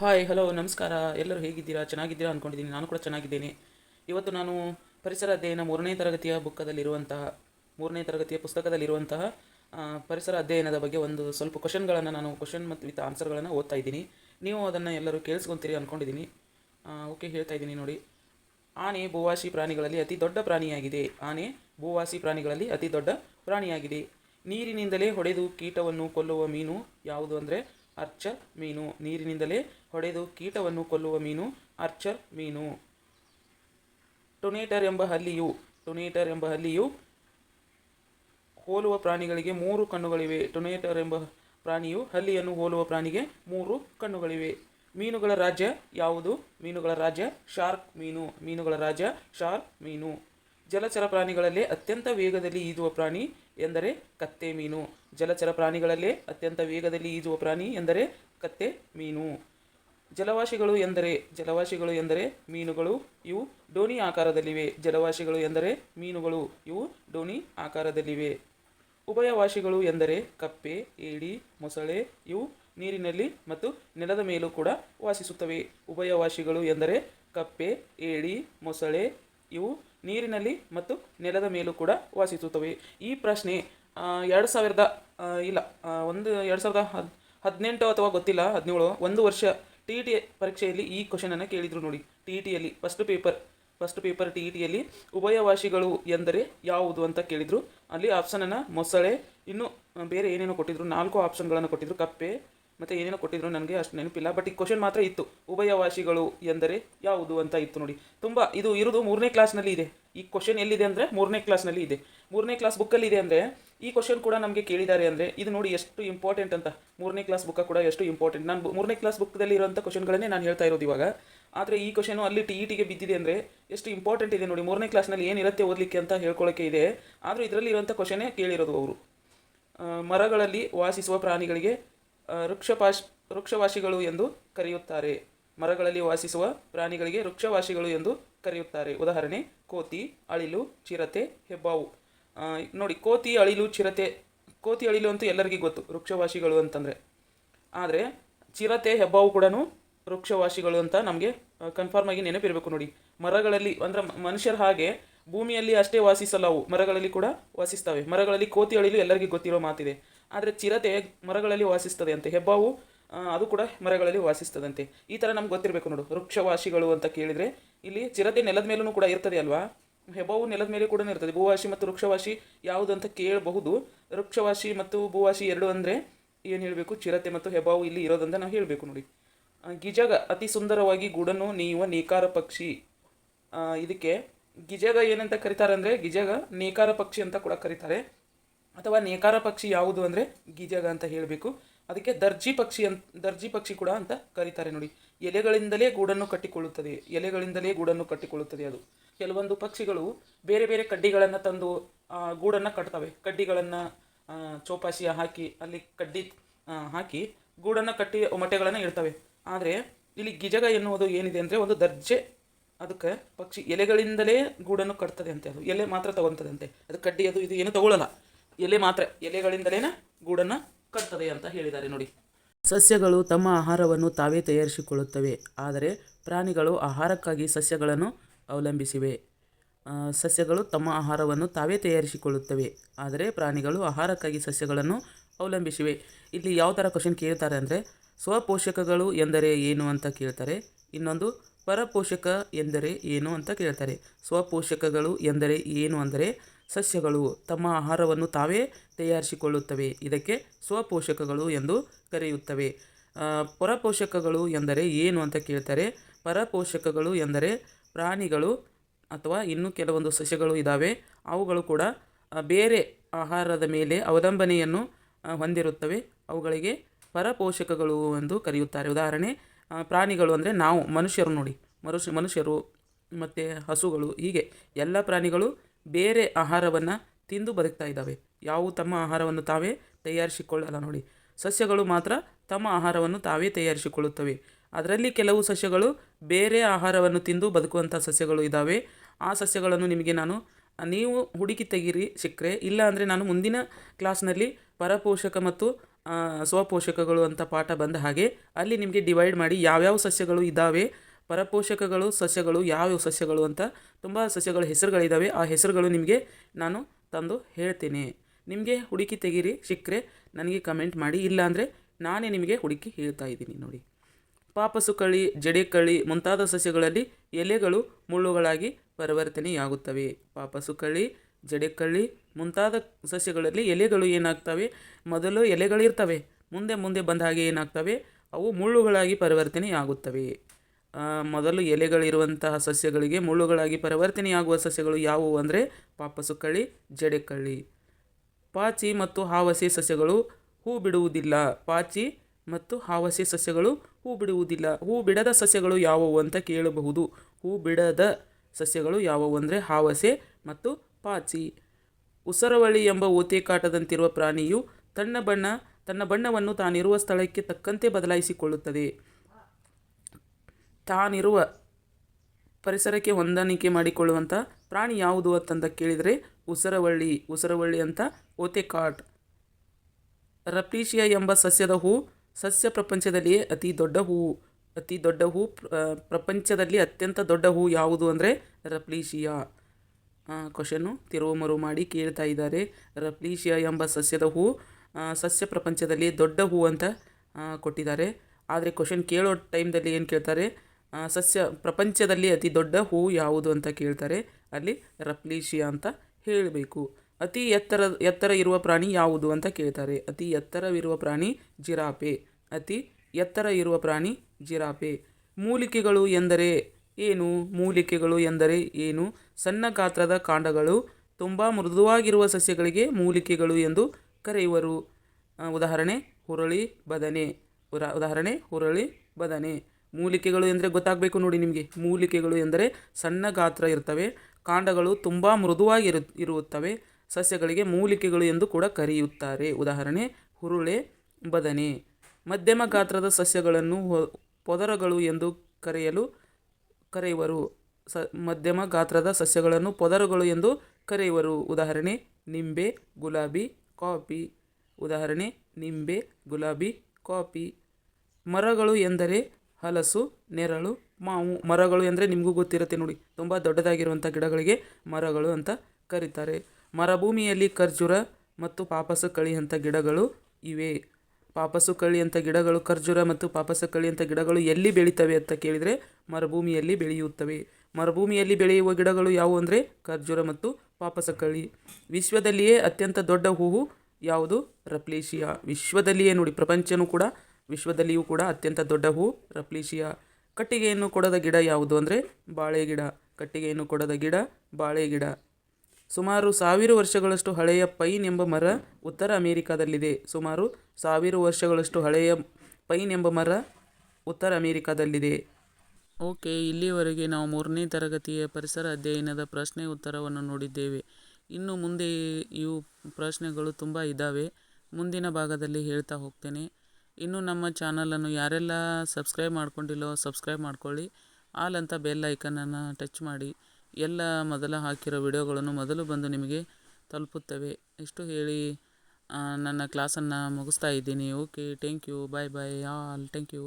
Hi hello ನಮಸ್ಕಾರ. ಎಲ್ಲರೂ ಹೇಗಿದ್ದೀರಾ? ಚೆನ್ನಾಗಿದ್ದೀರಾ ಅಂದ್ಕೊಂಡಿದ್ದೀನಿ ನಾನು ಕೂಡ ಚೆನ್ನಾಗಿದ್ದೀನಿ. ಇವತ್ತು ನಾನು ಪರಿಸರ ಅಧ್ಯಯನ ಮೂರನೇ ತರಗತಿಯ ಬುಕ್ಕದಲ್ಲಿರುವಂತಹ, ಮೂರನೇ ತರಗತಿಯ ಪುಸ್ತಕದಲ್ಲಿರುವಂತಹ ಪರಿಸರ ಅಧ್ಯಯನದ ಬಗ್ಗೆ ಒಂದು ಸ್ವಲ್ಪ ಕ್ವಶನ್ಗಳನ್ನು ನಾನು ಕ್ವಶನ್ ಮತ್ತು ವಿತ್ ಆನ್ಸರ್ಗಳನ್ನು ಓದ್ತಾ ಇದ್ದೀನಿ. ನೀವು ಅದನ್ನು ಎಲ್ಲರೂ ಕೇಳಿಸ್ಕೊಂತೀರಿ ಅಂದ್ಕೊಂಡಿದ್ದೀನಿ ಓಕೆ ಹೇಳ್ತಾ ಇದ್ದೀನಿ ನೋಡಿ. ಆನೆ ಭೂವಾಸಿ ಪ್ರಾಣಿಗಳಲ್ಲಿ ಅತಿ ದೊಡ್ಡ ಪ್ರಾಣಿಯಾಗಿದೆ. ಆನೆ ಭೂವಾಸಿ ಪ್ರಾಣಿಗಳಲ್ಲಿ ಅತಿ ದೊಡ್ಡ ಪ್ರಾಣಿಯಾಗಿದೆ. ನೀರಿನಿಂದಲೇ ಹೊಡೆದು ಕೀಟವನ್ನು ಕೊಲ್ಲುವ ಮೀನು ಯಾವುದು ಅಂದರೆ ಅರ್ಚ ಮೀನು. ನೀರಿನಿಂದಲೇ ಹೊಡೆದು ಕೀಟವನ್ನು ಕೊಲ್ಲುವ ಮೀನು, ಆರ್ಚರ್ ಮೀನು. ಟೊನೇಟರ್ ಎಂಬ ಹಲ್ಲಿಯು, ಟೊನೇಟರ್ ಎಂಬ ಹಲ್ಲಿಯು ಹೋಲುವ ಪ್ರಾಣಿಗಳಿಗೆ ಮೂರು ಕಣ್ಣುಗಳಿವೆ. ಟೊನೇಟರ್ ಎಂಬ ಪ್ರಾಣಿಯು ಹಲ್ಲಿಯನ್ನು ಹೋಲುವ ಪ್ರಾಣಿಗೆ ಮೂರು ಕಣ್ಣುಗಳಿವೆ. ಮೀನುಗಳ ರಾಜ್ಯ ಯಾವುದು? ಮೀನುಗಳ ರಾಜ್ಯ ಶಾರ್ಕ್ ಮೀನು. ಮೀನುಗಳ ರಾಜ್ಯ ಶಾರ್ಕ್ ಮೀನು. ಜಲಚರ ಪ್ರಾಣಿಗಳಲ್ಲೇ ಅತ್ಯಂತ ವೇಗದಲ್ಲಿ ಈಜುವ ಪ್ರಾಣಿ ಎಂದರೆ ಕತ್ತೆ ಮೀನು. ಜಲಚರ ಪ್ರಾಣಿಗಳಲ್ಲೇ ಅತ್ಯಂತ ವೇಗದಲ್ಲಿ ಈಜುವ ಪ್ರಾಣಿ ಎಂದರೆ ಕತ್ತೆ ಮೀನು. ಜಲವಾಸಿಗಳು ಎಂದರೆ ಜಲವಾಸಿಗಳು ಎಂದರೆ ಮೀನುಗಳು, ಇವು ಡೋಣಿ ಆಕಾರದಲ್ಲಿವೆ. ಜಲವಾಸಿಗಳು ಎಂದರೆ ಮೀನುಗಳು, ಇವು ಡೋಣಿ ಆಕಾರದಲ್ಲಿವೆ. ಉಭಯವಾಸಿಗಳು ಎಂದರೆ ಕಪ್ಪೆ, ಏಡಿ, ಮೊಸಳೆ, ಇವು ನೀರಿನಲ್ಲಿ ಮತ್ತು ನೆಲದ ಮೇಲೂ ಕೂಡ ವಾಸಿಸುತ್ತವೆ. ಉಭಯವಾಸಿಗಳು ಎಂದರೆ ಕಪ್ಪೆ, ಏಡಿ, ಮೊಸಳೆ, ಇವು ನೀರಿನಲ್ಲಿ ಮತ್ತು ನೆಲದ ಮೇಲೂ ಕೂಡ ವಾಸಿಸುತ್ತವೆ. ಈ ಪ್ರಶ್ನೆ ಎರಡು ಸಾವಿರದ ಇಲ್ಲ ಒಂದು, ಎರಡು ಸಾವಿರದ ಹದ್, ಹದಿನೆಂಟು ಅಥವಾ ಗೊತ್ತಿಲ್ಲ, ಹದಿನೇಳು, ಒಂದು ವರ್ಷ ಟಿ ಟಿ ಪರೀಕ್ಷೆಯಲ್ಲಿ ಈ ಕ್ವಶನನ್ನು ಕೇಳಿದರು ನೋಡಿ. T E ಟಿಯಲ್ಲಿ first paper first paper T E ಟಿಯಲ್ಲಿ ಉಭಯವಾಸಿಗಳು ಎಂದರೆ ಯಾವುದು ಅಂತ ಕೇಳಿದರು. ಅಲ್ಲಿ ಆಪ್ಷನನ್ನು ಮೊಸಳೆ, ಇನ್ನು ಬೇರೆ ಏನೇನೋ ಕೊಟ್ಟಿದ್ರು, ನಾಲ್ಕು ಆಪ್ಷನ್ಗಳನ್ನು ಕೊಟ್ಟಿದ್ರು, ಕಪ್ಪೆ ಮತ್ತು ಏನೇನೋ ಕೊಟ್ಟಿದ್ರು ನನಗೆ ಅಷ್ಟು ನೆನಪಿಲ್ಲ. ಬಟ್ ಈ ಕ್ವಶನ್ ಮಾತ್ರ ಇತ್ತು. ಉಭಯವಾಸಿಗಳು ಎಂದರೆ ಯಾವುದು ಅಂತ ಇತ್ತು ನೋಡಿ. ತುಂಬ ಇದು ಇರೋದು ಮೂರನೇ ಕ್ಲಾಸ್ನಲ್ಲಿ ಇದೆ. ಈ ಕ್ವಶನ್ ಎಲ್ಲಿದೆ ಅಂದರೆ ಮೂರನೇ ಕ್ಲಾಸ್ನಲ್ಲಿ ಇದೆ. ಮೂರನೇ ಕ್ಲಾಸ್ ಬುಕ್ಕಲ್ಲಿ ಇದೆ ಅಂದರೆ ಈ ಕ್ವಶನ್ ಕೂಡ ನಮಗೆ ಕೇಳಿದ್ದಾರೆ ಅಂದರೆ ಇದು ನೋಡಿ ಎಷ್ಟು ಇಂಪಾರ್ಟೆಂಟ್ ಅಂತ. ಮೂರನೇ ಕ್ಲಾಸ್ ಬುಕ್ಕ ಕೂಡ ಎಷ್ಟು ಇಂಪಾರ್ಟೆಂಟ್ ನಾನು ಮೂರನೇ ಕ್ಲಾಸ್ ಬುಕ್ದಲ್ಲಿ ಇರುವಂಥ ಕ್ವಶನ್ಗಳನ್ನೇ ನಾನು ಹೇಳ್ತಾ ಇರೋದು ಇವಾಗ. ಆದರೆ ಈ ಕ್ವಶನು ಅಲ್ಲಿ ಟಿ ಇ ಟಿಗೆ ಬಿದ್ದಿದೆ ಅಂದರೆ ಎಷ್ಟು ಇಂಪಾರ್ಟೆಂಟ್ ಇದೆ ನೋಡಿ. ಮೂರನೇ ಕ್ಲಾಸ್ನಲ್ಲಿ ಏನಿರುತ್ತೆ ಓದಲಿಕ್ಕೆ ಅಂತ ಹೇಳ್ಕೊಳ್ಳೋಕೆ ಇದೆ. ಆದರೂ ಇದರಲ್ಲಿ ಇರುವಂಥ ಕ್ವಶನೇ ಕೇಳಿರೋದು ಅವರು. ಮರಗಳಲ್ಲಿ ವಾಸಿಸುವ ಪ್ರಾಣಿಗಳಿಗೆ ವೃಕ್ಷಪಾಶ್, ವೃಕ್ಷವಾಸಿಗಳು ಎಂದು ಕರೆಯುತ್ತಾರೆ. ಮರಗಳಲ್ಲಿ ವಾಸಿಸುವ ಪ್ರಾಣಿಗಳಿಗೆ ವೃಕ್ಷವಾಸಿಗಳು ಎಂದು ಕರೆಯುತ್ತಾರೆ. ಉದಾಹರಣೆ, ಕೋತಿ, ಅಳಿಲು, ಚಿರತೆ, ಹೆಬ್ಬಾವು. ನೋಡಿ, ಕೋತಿ, ಅಳಿಲು, ಚಿರತೆ, ಕೋತಿ, ಅಳಿಲು ಅಂತೂ ಎಲ್ಲರಿಗೂ ಗೊತ್ತು, ವೃಕ್ಷವಾಸಿಗಳು ಅಂತಂದರೆ. ಆದರೆ, ಚಿರತೆ, ಹೆಬ್ಬಾವು ಕೂಡ ವೃಕ್ಷವಾಸಿಗಳು ಅಂತ ನಮಗೆ ಕನ್ಫರ್ಮ್ ಆಗಿ ನೆನಪಿರಬೇಕು ನೋಡಿ. ಮರಗಳಲ್ಲಿ, ಅಂದರೆ ಮನುಷ್ಯರ ಹಾಗೆ ಭೂಮಿಯಲ್ಲಿ ಅಷ್ಟೇ ವಾಸಿಸಲ್ಲ ಅವು ಮರಗಳಲ್ಲಿ ಕೂಡ ವಾಸಿಸ್ತವೆ. ಮರಗಳಲ್ಲಿ ಕೋತಿ, ಅಳಿಲು ಎಲ್ಲರಿಗೂ ಗೊತ್ತಿರೋ ಮಾತಿದೆ. ಆದರೆ ಚಿರತೆ ಮರಗಳಲ್ಲಿ ವಾಸಿಸ್ತದೆ ಅಂತೆ. ಹೆಬ್ಬಾವು ಅದು ಕೂಡ ಮರಗಳಲ್ಲಿ ವಾಸಿಸ್ತದಂತೆ. ಈ ಥರ ನಮ್ಗೆ ಗೊತ್ತಿರಬೇಕು ನೋಡು. ವೃಕ್ಷವಾಸಿಗಳು ಅಂತ ಕೇಳಿದರೆ ಇಲ್ಲಿ ಚಿರತೆ ನೆಲದ ಮೇಲೂ ಕೂಡ ಇರ್ತದೆ ಅಲ್ವಾ? ಹೆಬ್ಬಾವು ನೆಲದ ಮೇಲೆ ಕೂಡ ಇರ್ತದೆ. ಭೂವಾಸಿ ಮತ್ತು ವೃಕ್ಷವಾಸಿ ಯಾವುದು ಅಂತ ಕೇಳಬಹುದು. ವೃಕ್ಷವಾಸಿ ಮತ್ತು ಭೂವಾಸಿ ಎರಡು ಅಂದರೆ ಏನು ಹೇಳಬೇಕು? ಚಿರತೆ ಮತ್ತು ಹೆಬ್ಬಾವು ಇಲ್ಲಿ ಇರೋದಂತ ನಾವು ಹೇಳಬೇಕು ನೋಡಿ. ಗಿಜಗ, ಅತಿ ಸುಂದರವಾಗಿ ಗೂಡನ್ನು ನೀಯುವ ನೇಕಾರ ಪಕ್ಷಿ. ಇದಕ್ಕೆ ಗಿಜಗ ಏನಂತ ಕರೀತಾರೆ ಅಂದರೆ ಗಿಜಗ ನೇಕಾರ ಪಕ್ಷಿ ಅಂತ ಕೂಡ ಕರೀತಾರೆ. ಅಥವಾ ನೇಕಾರ ಪಕ್ಷಿ ಯಾವುದು ಅಂದರೆ ಗಿಜಗ ಅಂತ ಹೇಳಬೇಕು. ಅದಕ್ಕೆ ದರ್ಜಿ ಪಕ್ಷಿ ಅಂತ ದರ್ಜಿ ಪಕ್ಷಿ ಕೂಡ ಅಂತ ಕರೀತಾರೆ ನೋಡಿ. ಎಲೆಗಳಿಂದಲೇ ಗೂಡನ್ನು ಕಟ್ಟಿಕೊಳ್ಳುತ್ತದೆ. ಎಲೆಗಳಿಂದಲೇ ಗೂಡನ್ನು ಕಟ್ಟಿಕೊಳ್ಳುತ್ತದೆ ಅದು. ಕೆಲವೊಂದು ಪಕ್ಷಿಗಳು ಬೇರೆ ಬೇರೆ ಕಡ್ಡಿಗಳನ್ನು ತಂದು ಗೂಡನ್ನು ಕಟ್ತವೆ. ಕಡ್ಡಿಗಳನ್ನು ಚೌಪಾಸಿಯ ಹಾಕಿ, ಅಲ್ಲಿ ಕಡ್ಡಿ ಹಾಕಿ ಗೂಡನ್ನು ಕಟ್ಟಿ ಮೊಟ್ಟೆಗಳನ್ನು ಇಡ್ತವೆ. ಆದರೆ ಇಲ್ಲಿ ಗಿಜಗ ಎನ್ನುವುದು ಏನಿದೆ ಅಂದರೆ ಒಂದು ದರ್ಜೆ. ಅದಕ್ಕೆ ಪಕ್ಷಿ ಎಲೆಗಳಿಂದಲೇ ಗೂಡನ್ನು ಕಟ್ತದೆ ಅಂತೆ ಅದು. ಎಲೆ ಮಾತ್ರ ತಗೊತದೆ ಅದು ಕಡ್ಡಿ, ಅದು, ಇದು ಏನು ತಗೊಳ್ಳಲ್ಲ. ಎಲೆ ಮಾತ್ರ ಎಲೆಗಳಿಂದಲೇ ಗೂಡನ್ನು ಕಟ್ತದೆ ಅಂತ ಹೇಳಿದ್ದಾರೆ ನೋಡಿ. ಸಸ್ಯಗಳು ತಮ್ಮ ಆಹಾರವನ್ನು ತಾವೇ ತಯಾರಿಸಿಕೊಳ್ಳುತ್ತವೆ, ಆದರೆ ಪ್ರಾಣಿಗಳು ಆಹಾರಕ್ಕಾಗಿ ಸಸ್ಯಗಳನ್ನು ಅವಲಂಬಿಸಿವೆ. ಸಸ್ಯಗಳು ತಮ್ಮ ಆಹಾರವನ್ನು ತಾವೇ ತಯಾರಿಸಿಕೊಳ್ಳುತ್ತವೆ, ಆದರೆ ಪ್ರಾಣಿಗಳು ಆಹಾರಕ್ಕಾಗಿ ಸಸ್ಯಗಳನ್ನು ಅವಲಂಬಿಸಿವೆ. ಇಲ್ಲಿ ಯಾವ ಥರ ಕ್ವಶನ್ ಕೇಳ್ತಾರೆ ಅಂದರೆ, ಸ್ವಪೋಷಕಗಳು ಎಂದರೆ ಏನು ಅಂತ ಕೇಳ್ತಾರೆ. ಇನ್ನೊಂದು ಪರಪೋಷಕ ಎಂದರೆ ಏನು ಅಂತ ಕೇಳ್ತಾರೆ. ಸ್ವಪೋಷಕಗಳು ಎಂದರೆ ಏನು ಅಂದರೆ ಸಸ್ಯಗಳು. ತಮ್ಮ ಆಹಾರವನ್ನು ತಾವೇ ತಯಾರಿಸಿಕೊಳ್ಳುತ್ತವೆ. ಇದಕ್ಕೆ ಸ್ವಪೋಷಕಗಳು ಎಂದು ಕರೆಯುತ್ತವೆ. ಪರಪೋಷಕಗಳು ಎಂದರೆ ಏನು ಅಂತ ಕೇಳ್ತಾರೆ. ಪರಪೋಷಕಗಳು ಎಂದರೆ ಪ್ರಾಣಿಗಳು ಅಥವಾ ಇನ್ನೂ ಕೆಲವೊಂದು ಸಸ್ಯಗಳು ಇದ್ದಾವೆ ಅವುಗಳು ಕೂಡ ಬೇರೆ ಆಹಾರದ ಮೇಲೆ ಅವಲಂಬನೆಯನ್ನು ಹೊಂದಿರುತ್ತವೆ. ಅವುಗಳಿಗೆ ಪರಪೋಷಕಗಳು ಎಂದು ಕರೆಯುತ್ತಾರೆ. ಉದಾಹರಣೆ ಪ್ರಾಣಿಗಳು ಅಂದರೆ ನಾವು, ಮನುಷ್ಯರು ನೋಡಿ. ಮನುಷ್ಯ ಮನುಷ್ಯರು, ಮತ್ತು ಹಸುಗಳು, ಹೀಗೆ ಎಲ್ಲ ಪ್ರಾಣಿಗಳು ಬೇರೆ ಆಹಾರವನ್ನು ತಿಂದು ಬದುಕ್ತಾ ಇದ್ದಾವೆ. ಯಾವು ತಮ್ಮ ಆಹಾರವನ್ನು ತಾವೇ ತಯಾರಿಸಿಕೊಳ್ಳಲ್ಲ ನೋಡಿ. ಸಸ್ಯಗಳು ಮಾತ್ರ ತಮ್ಮ ಆಹಾರವನ್ನು ತಾವೇ ತಯಾರಿಸಿಕೊಳ್ಳುತ್ತವೆ. ಅದರಲ್ಲಿ ಕೆಲವು ಸಸ್ಯಗಳು ಬೇರೆ ಆಹಾರವನ್ನು ತಿಂದು ಬದುಕುವಂಥ ಸಸ್ಯಗಳು ಇದ್ದಾವೆ. ಆ ಸಸ್ಯಗಳನ್ನು ನಿಮಗೆ ನಾನು, ನೀವು ಹುಡುಕಿ ತೆಗೀರಿ ಸಿಕ್ಕರೆ, ಇಲ್ಲ ಅಂದರೆ ನಾನು ಮುಂದಿನ ಕ್ಲಾಸ್ನಲ್ಲಿ ಪರಪೋಷಕ ಮತ್ತು ಸ್ವಪೋಷಕಗಳು ಅಂತ ಪಾಠ ಬಂದ ಹಾಗೆ ಅಲ್ಲಿ ನಿಮಗೆ ಡಿವೈಡ್ ಮಾಡಿ ಯಾವ್ಯಾವ ಸಸ್ಯಗಳು ಇದ್ದಾವೆ ಪರಪೋಷಕಗಳು, ಸಸ್ಯಗಳು, ಯಾವ್ಯಾವ ಸಸ್ಯಗಳು ಅಂತ ತುಂಬ ಸಸ್ಯಗಳ ಹೆಸರುಗಳಿದ್ದಾವೆ ಆ ಹೆಸರುಗಳು ನಿಮಗೆ ನಾನು ತಂದು ಹೇಳ್ತೀನಿ. ನಿಮಗೆ ಹುಡುಕಿ ತೆಗೀರಿ, ಸಿಕ್ಕರೆ ನನಗೆ ಕಮೆಂಟ್ ಮಾಡಿ. ಇಲ್ಲಾಂದರೆ ನಾನೇ ನಿಮಗೆ ಹುಡುಕಿ ಹೇಳ್ತಾ ಇದ್ದೀನಿ ನೋಡಿ. ಪಾಪಸುಕಳಿ ಜಡೆಕಳಿ ಮುಂತಾದ ಸಸ್ಯಗಳಲ್ಲಿ ಎಲೆಗಳು, ಮುಳ್ಳುಗಳಾಗಿ ಪರಿವರ್ತನೆಯಾಗುತ್ತವೆ. ಪಾಪಸುಕಳಿ ಜಡೆಕಳ್ಳಿ ಮುಂತಾದ ಸಸ್ಯಗಳಲ್ಲಿ ಎಲೆಗಳು ಏನಾಗ್ತವೆ? ಮೊದಲು ಎಲೆಗಳಿರ್ತವೆ. ಮುಂದೆ ಮುಂದೆ ಬಂದ ಹಾಗೆ ಏನಾಗ್ತವೆ? ಅವು ಮುಳ್ಳುಗಳಾಗಿ ಪರಿವರ್ತನೆಯಾಗುತ್ತವೆ. ಮೊದಲು ಎಲೆಗಳಿರುವಂತಹ ಸಸ್ಯಗಳಿಗೆ ಮುಳ್ಳುಗಳಾಗಿ ಪರಿವರ್ತನೆಯಾಗುವ ಸಸ್ಯಗಳು ಯಾವುವು ಅಂದರೆ ಪಾಪಸುಕಳ್ಳಿ ಜಡೆಕಳ್ಳಿ. ಪಾಚಿ ಮತ್ತು ಹಾವಸಿ ಸಸ್ಯಗಳು ಹೂ ಬಿಡುವುದಿಲ್ಲ. ಪಾಚಿ ಮತ್ತು ಹಾವಸಿ ಸಸ್ಯಗಳು ಹೂ ಬಿಡುವುದಿಲ್ಲ. ಹೂ ಬಿಡದ ಸಸ್ಯಗಳು ಯಾವುವು ಅಂತ ಕೇಳಬಹುದು. ಹೂ ಬಿಡದ ಸಸ್ಯಗಳು ಯಾವುವು ಅಂದರೆ ಹಾವಸೆ ಮತ್ತು ಪಾಚಿ. ಉಸರವಳ್ಳಿ ಎಂಬ ಓತೆಕಾಟದಂತಿರುವ ಪ್ರಾಣಿಯು ತನ್ನ ಬಣ್ಣ, ತನ್ನ ಬಣ್ಣವನ್ನು ತಾನಿರುವ ಸ್ಥಳಕ್ಕೆ ತಕ್ಕಂತೆ ಬದಲಾಯಿಸಿಕೊಳ್ಳುತ್ತದೆ. ತಾನಿರುವ ಪರಿಸರಕ್ಕೆ ಹೊಂದಾಣಿಕೆ ಮಾಡಿಕೊಳ್ಳುವಂಥ ಪ್ರಾಣಿ ಯಾವುದು ಅಂತಂತ ಕೇಳಿದರೆ ಉಸರವಳ್ಳಿ ಉಸರವಳ್ಳಿ ಅಂತ ಓತೆಕಾಟ್. ರಪ್ಲೀಷಿಯಾ ಎಂಬ ಸಸ್ಯದ ಹೂ ಸಸ್ಯ ಪ್ರಪಂಚದಲ್ಲಿಯೇ ಅತಿ ದೊಡ್ಡ ಹೂವು ಅತಿ ದೊಡ್ಡ ಹೂ ಪ್ರಪಂಚದಲ್ಲಿ ಅತ್ಯಂತ ದೊಡ್ಡ ಹೂ ಯಾವುದು ಅಂದರೆ ರಪ್ಲೀಶಿಯಾ ಕ್ವಶನ್ನು ತಿರುವು ಮರು ಮಾಡಿ ಕೇಳ್ತಾ ಇದ್ದಾರೆ. ರಪ್ಲೀಶಿಯಾ ಎಂಬ ಸಸ್ಯದ ಹೂ ಸಸ್ಯ ಪ್ರಪಂಚದಲ್ಲಿ ದೊಡ್ಡ ಹೂ ಅಂತ ಕೊಟ್ಟಿದ್ದಾರೆ. ಆದರೆ ಕ್ವಶನ್ ಕೇಳೋ ಟೈಮ್ದಲ್ಲಿ ಏನು ಕೇಳ್ತಾರೆ? ಸಸ್ಯ ಪ್ರಪಂಚದಲ್ಲಿ ಅತಿ ದೊಡ್ಡ ಹೂ ಯಾವುದು ಅಂತ ಕೇಳ್ತಾರೆ. ಅಲ್ಲಿ ರಪ್ಲೀಶಿಯಾ ಅಂತ ಹೇಳಬೇಕು. ಅತಿ ಎತ್ತರ ಎತ್ತರ ಇರುವ ಪ್ರಾಣಿ ಯಾವುದು ಅಂತ ಕೇಳ್ತಾರೆ. ಅತಿ ಎತ್ತರವಿರುವ ಪ್ರಾಣಿ ಜಿರಾಪೆ ಅತಿ ಎತ್ತರ ಇರುವ ಪ್ರಾಣಿ ಜಿರಾಪೆ ಮೂಲಿಕೆಗಳು ಎಂದರೆ ಏನು? ಮೂಲಿಕೆಗಳು ಎಂದರೆ ಏನು? ಸಣ್ಣ ಗಾತ್ರದ ಕಾಂಡಗಳು ತುಂಬ ಮೃದುವಾಗಿರುವ ಸಸ್ಯಗಳಿಗೆ ಮೂಲಿಕೆಗಳು ಎಂದು ಕರೆಯುವರು. ಉದಾಹರಣೆ, ಹುರುಳಿ ಬದನೆ. ಉದಾಹರಣೆ, ಹುರಳಿ ಬದನೆ. ಮೂಲಿಕೆಗಳು ಎಂದರೆ ಗೊತ್ತಾಗಬೇಕು ನೋಡಿ ನಿಮಗೆ. ಮೂಲಿಕೆಗಳು ಎಂದರೆ ಸಣ್ಣ ಗಾತ್ರ ಇರ್ತವೆ, ಕಾಂಡಗಳು ತುಂಬ ಮೃದುವಾಗಿ ಇರು, ಇರುತ್ತವೆ, ಸಸ್ಯಗಳಿಗೆ ಮೂಲಿಕೆಗಳು ಎಂದು ಕೂಡ ಕರೆಯುತ್ತಾರೆ. ಉದಾಹರಣೆ, ಹುರುಳೆ, ಬದನೆ. ಮಧ್ಯಮ ಗಾತ್ರದ ಸಸ್ಯಗಳನ್ನು ಪೊದರಗಳು ಎಂದು ಕರೆಯಲು ಕರೆಯುವರು. ಸ, ಮಧ್ಯಮ ಗಾತ್ರದ ಸಸ್ಯಗಳನ್ನು ಪೊದರಗಳು ಎಂದು ಕರೆಯುವರು. ಉದಾಹರಣೆ, ನಿಂಬೆ, ಗುಲಾಬಿ, ಕಾಫಿ. ಉದಾಹರಣೆ, ನಿಂಬೆ, ಗುಲಾಬಿ, ಕಾಫಿ. ಮರಗಳು ಎಂದರೆ ಹಲಸು, ನೆರಳು, ಮಾವು, ಮರಗಳು ಎಂದರೆ ನಿಮಗೂ ಗೊತ್ತಿರುತ್ತೆ ನೋಡಿ. ತುಂಬ ದೊಡ್ಡದಾಗಿರುವಂಥ ಗಿಡಗಳಿಗೆ ಮರಗಳು ಅಂತ ಕರೀತಾರೆ. ಮರಭೂಮಿಯಲ್ಲಿ ಖರ್ಜೂರ ಮತ್ತು ಪಾಪಸು ಕಳಿ ಅಂಥ ಗಿಡಗಳು ಇವೆ. ಪಾಪಸು ಕಳಿ ಅಂಥ ಗಿಡಗಳು, ಖರ್ಜೂರ ಮತ್ತು ಪಾಪಸ ಕಳಿ ಅಂಥ ಗಿಡಗಳು ಎಲ್ಲಿ ಬೆಳೀತವೆ ಅಂತ ಕೇಳಿದರೆ ಮರುಭೂಮಿಯಲ್ಲಿ ಬೆಳೆಯುತ್ತವೆ. ಮರುಭೂಮಿಯಲ್ಲಿ ಬೆಳೆಯುವ ಗಿಡಗಳು ಯಾವುವು ಅಂದರೆ ಖರ್ಜೂರ ಮತ್ತು ಪಾಪಸ ಕಳಿ. ವಿಶ್ವದಲ್ಲಿಯೇ ಅತ್ಯಂತ ದೊಡ್ಡ ಹೂವು ಯಾವುದು? ರಪ್ಲೇಶಿಯಾ. ವಿಶ್ವದಲ್ಲಿಯೇ ನೋಡಿ, ಪ್ರಪಂಚನೂ ಕೂಡ ವಿಶ್ವದಲ್ಲಿಯೂ ಕೂಡ ಅತ್ಯಂತ ದೊಡ್ಡ ಹೂ. ರಪ್ಲೀಶಿಯ ಕಟ್ಟಿಗೆಯನ್ನು ಕೊಡದ ಗಿಡ ಯಾವುದು ಅಂದರೆ ಬಾಳೆ ಗಿಡ. ಕಟ್ಟಿಗೆಯನ್ನು ಕೊಡದ ಗಿಡ, ಬಾಳೆ ಗಿಡ. ಸುಮಾರು ಸಾವಿರ ವರ್ಷಗಳಷ್ಟು ಹಳೆಯ ಪೈನ್ ಎಂಬ ಮರ ಉತ್ತರ ಅಮೆರಿಕಾದಲ್ಲಿದೆ. ಸುಮಾರು ಸಾವಿರ ವರ್ಷಗಳಷ್ಟು ಹಳೆಯ ಪೈನ್ ಎಂಬ ಮರ ಉತ್ತರ ಅಮೆರಿಕಾದಲ್ಲಿದೆ. ಓಕೆ ಇಲ್ಲಿಯವರೆಗೆ ನಾವು ಮೂರನೇ ತರಗತಿಯ ಪರಿಸರ ಅಧ್ಯಯನದ ಪ್ರಶ್ನೆ ಉತ್ತರವನ್ನು ನೋಡಿದ್ದೇವೆ. ಇನ್ನು ಮುಂದೆ ಇವು ಪ್ರಶ್ನೆಗಳು ತುಂಬ ಇದ್ದಾವೆ ಮುಂದಿನ ಭಾಗದಲ್ಲಿ ಹೇಳ್ತಾ ಹೋಗ್ತೇನೆ. ಇನ್ನು ನಮ್ಮ ಚಾನಲನ್ನು ಯಾರೆಲ್ಲ ಸಬ್ಸ್ಕ್ರೈಬ್ ಮಾಡ್ಕೊಂಡಿಲ್ಲೋ ಸಬ್ಸ್ಕ್ರೈಬ್ ಮಾಡ್ಕೊಳ್ಳಿ. ಆಲ್ ಅಂತ ಬೆಲ್ ಐಕನನ್ನು ಟಚ್ ಮಾಡಿ. ಎಲ್ಲ ಮೊದಲ ಹಾಕಿರೋ ವಿಡಿಯೋಗಳನ್ನು ಮೊದಲು ಬಂದು ನಿಮಗೆ ತಲುಪುತ್ತವೆ. ಇಷ್ಟು ಹೇಳಿ ನನ್ನ ಕ್ಲಾಸನ್ನು ಮುಗಿಸ್ತಾ ಇದ್ದೀನಿ. Okay thank you bye bye all thank you